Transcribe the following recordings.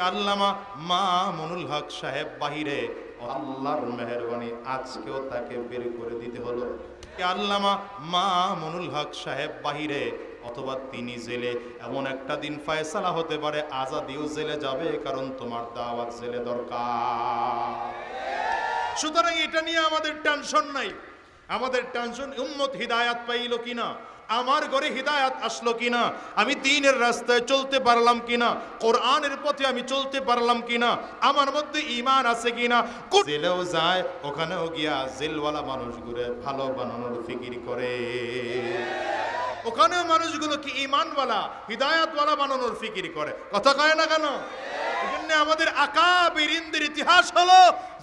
আল্লামা মামুনুল হক সাহেব বাহিরে? আল্লাহর মেহরবানি আজকেও তাকে বের করে দিতে হলো। আল্লামা মামুনুল হক সাহেব বাহিরে? অথবা তিনি জেলে? এমন একটা দিন ফয়সালা হতে পারে, আজাদিও জেলে যাবে, কারণ তোমার দাওয়াত জেলে দরকার। সুতরাং এটা নিয়ে আমাদের টেনশন নাই। আমাদের টেনশন উম্মত হিদায়াত পাইল কিনা? আমার ঘরে হিদায়াত আসলো কিনা? আমি দিনের রাস্তায় চলতে পারলাম কিনা? কোরআনের পথে আমি চলতে পারলাম কিনা? আমার মধ্যে ইমান আছে কিনা? জেলেও যায়, ওখানেও গিয়া জেলওয়ালা মানুষ ঘুরে ভালো বানানোর ফিকির করে। ওখানেও মানুষগুলো কি ইমানওয়ালা হিদায়াতওয়ালা বানানোর ফিকির করে? কথা কয় না কেন? আমাদের আকা বীরিন্দের ইতিহাস হলো,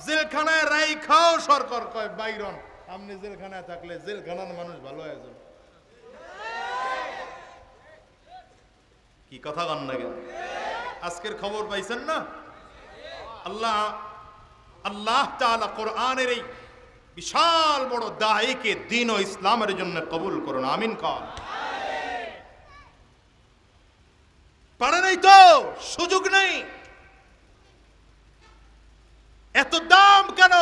জেলখানায় রাই খাও সরকার কয়, বাইরন আপনি জেলখানায় থাকলে জেলখানার মানুষ ভালো হয়ে যাবে। কি কথা কন না কেন আজকের খবর পাইছেন না? আল্লাহ আল্লাহ কোরআনের এই বিশাল বড় দায়ীকে দিন ও ইসলামের জন্য কবুল করুন, আমিন কর। পারে নাই তো, সুযোগ নেই। এত দাম কেন?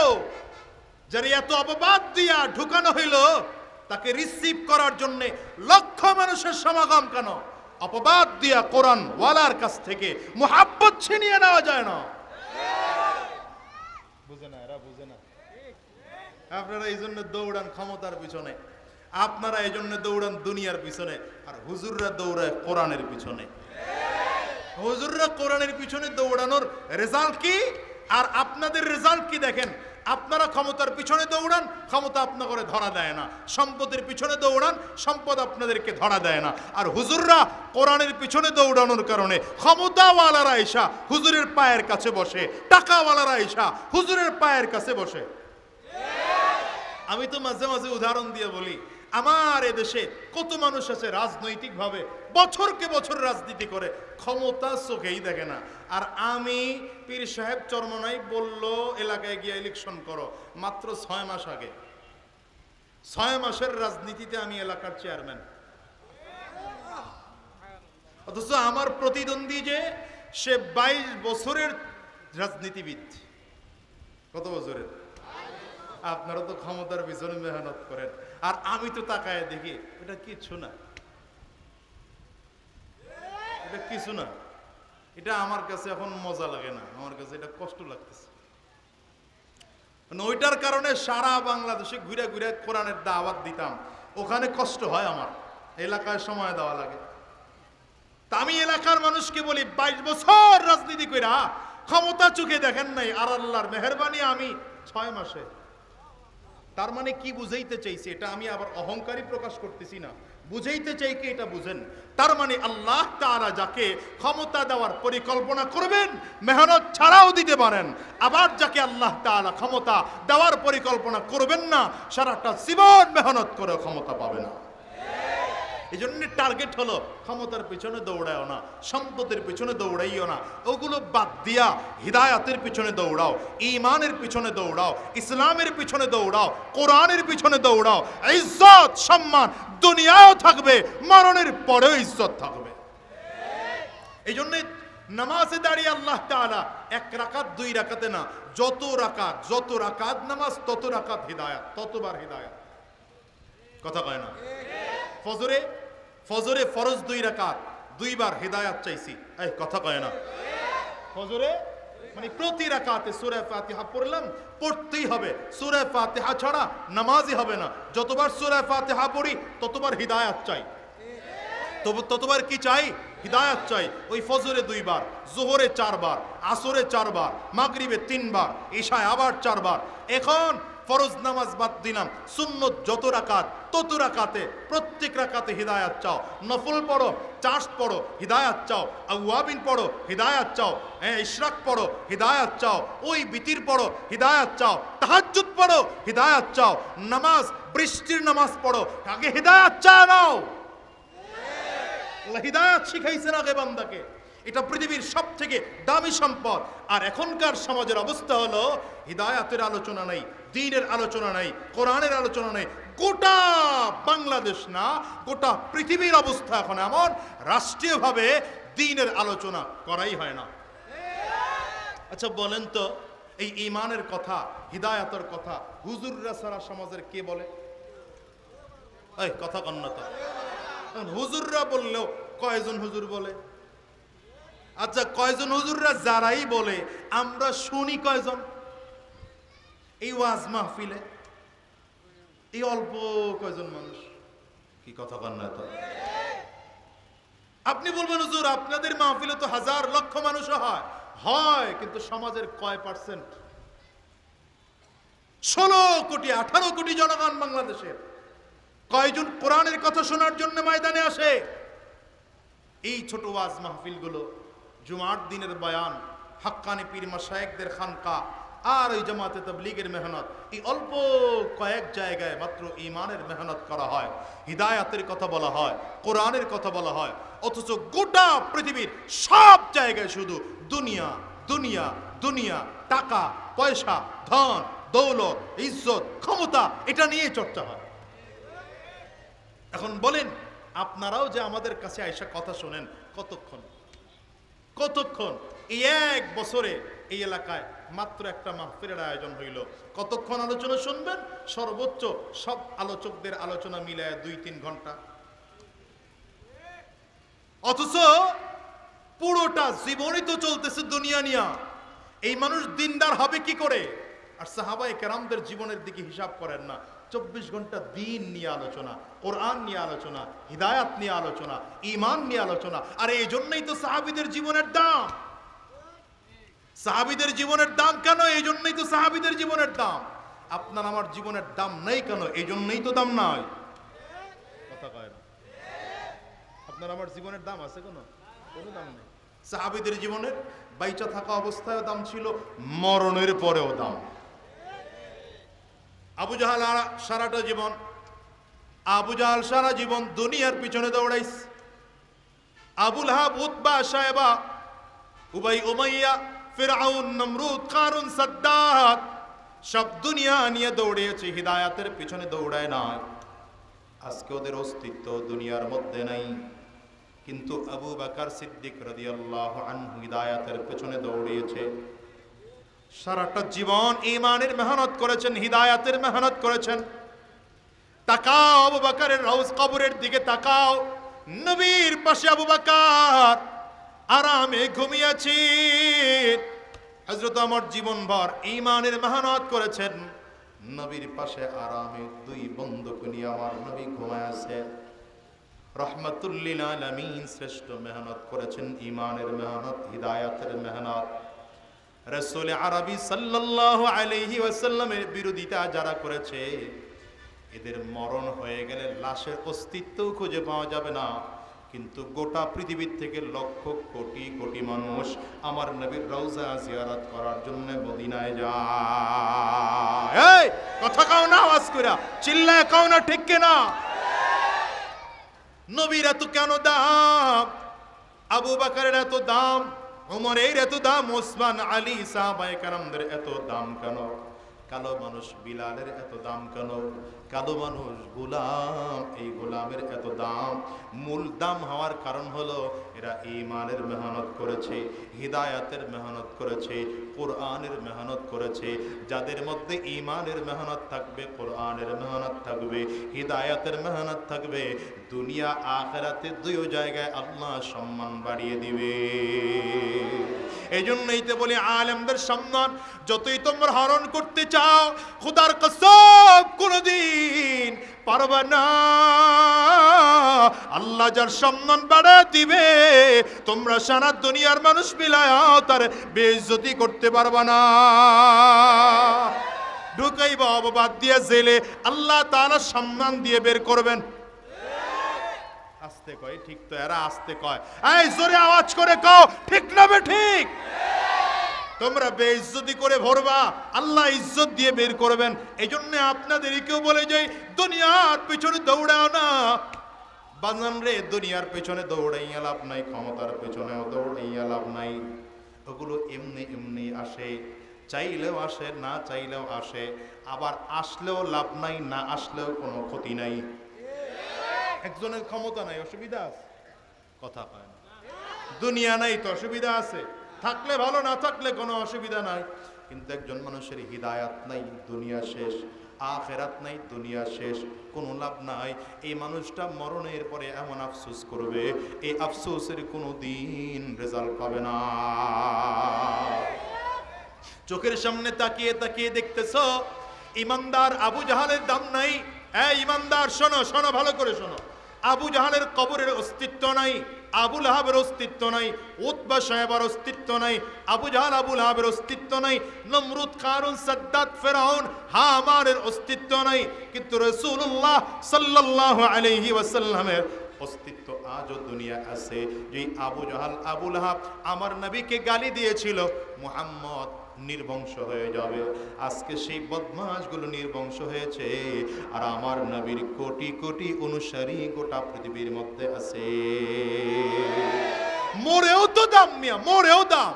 যারা এত অপবাদ দিয়া ঢুকানো হইল, তাকে রিসিভ করার জন্য লক্ষ মানুষের সমাগম কেন? অপবাদ দিয়া কোরআন ওয়ালার কাছ থেকে মোহাব্বত ছিনিয়ে নেওয়া যায় না। বুঝে না, এরা বুঝে না। আপনারা এই জন্য দৌড়ান ক্ষমতার পিছনে। আপনারা এই জন্য দৌড়ান দুনিয়ার পিছনে। আর হুজুররা দৌড়ায় কোরআনের পিছনে। হুজুররা কোরআনের পিছনে দৌড়ানোর রেজাল্ট কি? আর আপনাদের রেজাল্ট কি দেখেন? আপনারা ক্ষমতার পিছনে দৌড়ান, ক্ষমতা আপনাকে ধরা দেয় না। সম্পদের পিছনে দৌড়ান, সম্পদ আপনাদেরকে ধরা দেয় না। আর হুজুররা কোরআনের পিছনে দৌড়ানোর কারণে ক্ষমতাওয়ালারা এসা হুজুরের পায়ের কাছে বসে, টাকাওয়ালারা এসা হুজুরের পায়ের কাছে বসে। আমি তো মাঝে মাঝে উদাহরণ দিয়ে বলি আমার এদেশে কত মানুষ আছে রাজনৈতিকভাবে বছরকে বছর রাজনীতি করে? ক্ষমতা চোখেই দেখে না। আর আমি পীর সাহেব চরমনাই বলল, এলাকায় গিয়ে ইলেকশন করো। মাত্র ছয় মাস আগে। ছয় মাসের রাজনীতিতে আমি এলাকার চেয়ারম্যান অথচ আমার প্রতিদ্বন্দ্বী যে, সে বাইশ বছরের রাজনীতিবিদ। কত বছরের? আপনারা তো ক্ষমতার পিছনে মেহনত করেন। আর আমি তো তাকায় দেখি, এটা কিচ্ছু না। এটা কিছু না। এটা আমার কাছে এখন মজা লাগে না। আমার কাছে এটা কষ্ট লাগতেছে। মানে ওইটার কারণে সারা বাংলাদেশে ঘুরে ঘুরে কোরআনের দাওয়াত দিতাম। ওখানে কষ্ট হয় আমার। এলাকায় সময় দেওয়া লাগে। তা আমি এলাকার মানুষকে বলি, বাইশ বছর রাজনীতি কইরা ক্ষমতা চোখে দেখেন নাই। আর আল্লাহর মেহরবানি আমি ছয় মাসে তার মানে কি বুঝাইতে চাইছে? এটা আমি আবার অহংকারী প্রকাশ করতেছি না। বুঝাইতে চাই কি এটা বুঝেন? তার মানে আল্লাহ তারা যাকে ক্ষমতা দেওয়ার পরিকল্পনা করবেন, মেহনত ছাড়াও দিতে পারেন। আবার যাকে আল্লাহ তারা ক্ষমতা দেওয়ার পরিকল্পনা করবেন না, সারাটা জীবন মেহনত করে ক্ষমতা পাবে না। এই জন্য টার্গেট হলো, ক্ষমতার পিছনে দৌড়াও না সম্পদের পিছনে দৌড়াইও না। ওগুলো বাদ দিয়া হিদায়াতের পিছনে দৌড়াও ইমানের পিছনে দৌড়াও, ইসলামের পিছনে দৌড়াও, কোরআনের পিছনে দৌড়াও। ইজ্জত, সম্মান দুনিয়াও থাকবে, মরণের পরেও ইজ্জত থাকবে। এই জন্য নামাজে দাঁড়িয়ে আল্লাহ তাআলা এক রাকাত, দুই রাকাতে না, যত রাকাত যত রাকাত নামাজ, তত রাকাত হিদায়াত, ততবার হিদায়াত। কথা কয় না? ফজরে ফজরে ফরজ দুই রাকাত, দুইবার হেদায়াত চাইছি। এই, কথা কয় না। ফজরে মানে প্রতি রাকাতে সুরে ফাতিহা পড়লাম, পড়তেই হবে। সুরে ফাতিহা ছাড়া নামাজই হবে না। যতবার সুরে ফাতিহা পড়ি, ততবার হিদায়াত চাই। তবু, ততবার কি চাই? হিদায়াত চাই। ওই ফজরে দুইবার, জোহরে চারবার, আসরে চারবার, মাগরিবে তিনবার, ঈশায় আবার চারবার। এখন ফরজ নামাজ বাদ দিলাম। সুন্নত যত রাকাত, তত রাকাতে, প্রত্যেক রাকাতে হিদায়াত চাও। নফল পড়ো, চাষ পড়ো, হিদায়াত চাও। আউয়াবিন পড়ো, হিদায়াত চাও। হ্যাঁ ইশরাক পড়ো, হিদায়াত চাও। ওই বিতির পড়ো, হিদায়াত চাও। তাহাজ্জুদ পড়ো, হিদায়াত চাও। নামাজ, বৃষ্টির নামাজ পড়ো। আগে হিদায়াত চাও নাও। হিদায়াত শিখাইছেন আগে বান্দাকে। এটা পৃথিবীর সব থেকে দামি সম্পদ। আর এখনকার সমাজের অবস্থা হলো, হিদায়াতের আলোচনা নেই। দিনের আলোচনা নাই, কোরআনের আলোচনা নেই। গোটা বাংলাদেশ না, গোটা পৃথিবীর অবস্থা এখন এমন, রাষ্ট্রীয়ভাবে দিনের আলোচনা করাই হয় না। আচ্ছা বলেন তো, এই ইমানের কথা, হিদায়াতের কথা, হুজুররা সারা সমাজের কে বলে? এই, কথা কন্যতা হুজুররা বললেও কয়জন হুজুর বলে? আচ্ছা কয়জন হুজুররা যারাই বলে, আমরা শুনি কয়জন? এই ওয়াজ মাহফিলে। এই অল্প কয়জন মানুষ? কি কথা কন্যতা আপনি বলবেন, হুজুর, আপনাদের মাহফিলে তো হাজার লক্ষ মানুষ হয়। হয়, কিন্তু সমাজের কয় পার্সেন্ট ষোলো কোটি, আঠারো কোটি জনগণ বাংলাদেশের কয়জন কোরআনের কথা শোনার জন্য ময়দানে আসে? এই ছোট ওয়াজ মাহফিলগুলো জুমার দিনের বয়ান, হাক্কানি পীর মাসায়েকদের খানকা আর ওই জামাতে তবলিগের মেহনত। এই অল্প কয়েক জায়গায় মাত্র ইমানের মেহনত করা হয়। হিদায়াতের কথা বলা হয়, কোরআনের কথা বলা হয়, অথচ গোটা পৃথিবীর সব জায়গায় শুধু দুনিয়া দুনিয়া দুনিয়া, টাকা, পয়সা, ধন, দৌলত, ইজ্জত, ক্ষমতা, এটা নিয়ে চর্চা হয়। এখন বলেন, আপনারাও যে আমাদের কাছে আইসা কথা শোনেন, কতক্ষণ? কতক্ষণ? এই এক বছরে এই এলাকায় মাত্র একটা মাহফিলের আয়োজন হইল। কতক্ষণ আলোচনা শুনবেন? সর্বোচ্চ সব আলোচকদের আলোচনা মিলায় দুই তিন ঘণ্টা। অথচ পুরোটা জীবনই তো চলতেছে দুনিয়া নিয়া। এই মানুষ দিনদার হবে কি করে? আর সাহাবাই কেরামদের জীবনের দিকে হিসাব করেন না। চব্বিশ ঘণ্টা দিন নিয়ে আলোচনা, কোরআন নিয়ে আলোচনা, হিদায়াত নিয়ে আলোচনা ইমান নিয়ে আলোচনা। আর এই জন্যই তো সাহাবিদের জীবনের দাম। সাহাবিদের জীবনের দাম কেন? এই জন্যই তো সাহাবিদের জীবনের দাম। আপনার আমার জীবনের দাম নেই কেন? এই জন্যই তো দাম নাই। কথা কয় না। আপনার আমার জীবনের দাম আছে কোনো? কোনো দাম নেই। সাহাবিদের জীবনের বাইচা থাকা অবস্থায় দাম ছিল, মরণের পরেও দাম। আবু জাহাল সারাটা জীবন, আবু জাহাল সারা জীবন দুনিয়ার পিছনে দৌড়াইস আবুল হাব, উতবা, সাহেবা, উবাই উমাইয়া ফিরআউন নমরুদ কারুন সাদ্দাত সব দুনিয়া নিয়ে দৌড়িয়েছে, হিদায়াতের পিছনে দৌড়ায় না আজকে ওদের অস্তিত্ব দুনিয়ার মধ্যে নাই। কিন্তু আবু বাকার সিদ্দিক রাদিয়াল্লাহু আনহু হিদায়াতের পেছনে দৌড়িয়েছে। সারাটা জীবন ইমানের মেহনত করেছেন, হিদায়াতের মেহনত করেছেন। তাকাও আবু বাকারের রৌজ কবরের দিকে তাকাও। নবীর পাশে আবু বাকার আরামে ঘুমিয়েছি। হজরত আমার জীবনভর ইমানের মেহনত করেছেন। নবীর পাশে আরামে দুই বন্ধুক নিয়ে আমার নবী ঘুমায় আছে। রহমতুল্লিল শ্রেষ্ঠ মেহনত করেছেন ইমানের মেহনত, হিদায়াতের মেহনত। রসুল আরবি সাল্লাল্লাহু আলাইহি ওয়াসাল্লামের বিরোধিতা যারা করেছে, এদের মরণ হয়ে গেলে লাশের অস্তিত্বও খুঁজে পাওয়া যাবে না। কিন্তু গোটা পৃথিবীর থেকে লক্ষ কোটি কোটি মানুষ আমার নবীর রওজা জিয়ারত করার জন্য মদিনায় যায়। কথা কাও না, আওয়াজ কইরা। চিল্লায় কাও না, ঠিক কিনা? নবীর এত কেন দাম? আবু বাকারের এত দাম? ওমরের এত দাম? ওসমান আলী সাহাবায়ে কারামদের এত দাম কেন? কালো মানুষ বিলালের এত দাম কেন? কালো মানুষ গোলাম, এই গোলামের এত দাম। মূল দাম হওয়ার কারণ হলো এরা ইমানের মেহনত করেছে, হিদায়াতের মেহনত করেছে, কোরআনের মেহনত করেছে। যাদের মধ্যে ইমানের মেহনত থাকবে, কোরআনের মেহনত থাকবে, হিদায়াতের মেহনত থাকবে, দুনিয়া আখেরাতে দুইও জায়গায় আল্লাহ সম্মান বাড়িয়ে দিবে। এই জন্যই তো বলি আলেমদের সম্মান, যতই তোমরা হরণ করতে চাও, খুদার কসব কোনদিন পারবে না। আল্লাহ যার সম্মান বাড়া দিবে, তোমরা সারা দুনিয়ার মানুষ মিলায়াও তার বেইজ্জতি করতে পারবে না। ঢুকাইবা অববাদ দিয়ে জেলে, আল্লাহ তাআলা সম্মান দিয়ে বের করবেন। আস্তে কয়, ঠিক তো, এরা আস্তে কয়। এই, জোরে আওয়াজ করে কও, ঠিক না বে ঠিক? তোমরা বেইজ্জতি করে ভরবা, আল্লাহ ইজ্জত দিয়ে বের করবেন। এই জন্য আপনাদেরকেও বলে যাই, দুনিয়ার পেছনে দৌড়াও না। বাজান রে, দুনিয়ার পেছনে দৌড়াইয়া লাভ নাই, ক্ষমতার পেছনেও দৌড়াইয়া লাভ নাই। ওগুলো এমনি এমনি আসে, চাইলেও আসে, না চাইলেও আসে। আবার আসলেও লাভ নাই, না আসলেও কোনো ক্ষতি নাই। একজনের ক্ষমতা নাই, অসুবিধা আছে? কথা কয় না। দুনিয়া নাই তো, অসুবিধা আছে? থাকলে ভালো, না থাকলে কোনো অসুবিধা নাই। কিন্তু একজন মানুষের হৃদায়াত নাই, দুনিয়া শেষ, আখেরাত নাই, দুনিয়া শেষ, কোনো লাভ নাই। এই মানুষটা মরণের পরে এমন আফসোস করবে, এই আফসোসের কোনো দিন রেজাল্ট পাবে না। চোখের সামনে তাকিয়ে তাকিয়ে দেখতেছ, ইমানদার আবু জাহালের দাম নাই। হ্যাঁ ইমানদার, শোনো শোনো, ভালো করে শোনো। আবু জাহালের কবরের অস্তিত্ব নাই। আবুল হাবের অস্তিত্ব নাই উৎবা সাহেবের অস্তিত্ব নাই, আবু জাহাল আবুল হাবের অস্তিত্ব নাই, নমরুদ, কারুন, সাদ্দাত, ফেরাউন হা হামারের অস্তিত্ব নাই, কিন্তু রসুল্লাহ সাল্লাহ আলহি ওয়াসাল্লামের অস্তিত্ব আজও দুনিয়া আছে। যে আবু জাহাল আবুল হাব আমার নবীকে গালি দিয়েছিল, মুহাম্মদ নির্বংশ হয়ে যাবে। আজকে সেই বদমাশগুলো নির্বংশ হয়েছে, আর আমার নবীর কোটি কোটি অনুসারী গোটা পৃথিবীর মধ্যে আছে। মোরেও তো দাম মিয়া, মোরেও দাম।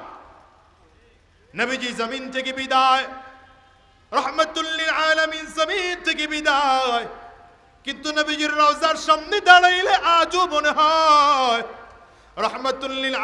নবীজি জমিন থেকে বিদায়, রহমতুল্লিল আলামিন জমিন থেকে বিদায়। কিন্তু নবীজির রওজার সামনে দাঁড়াইলে আজও মনে হয়, রহমতুল্লিল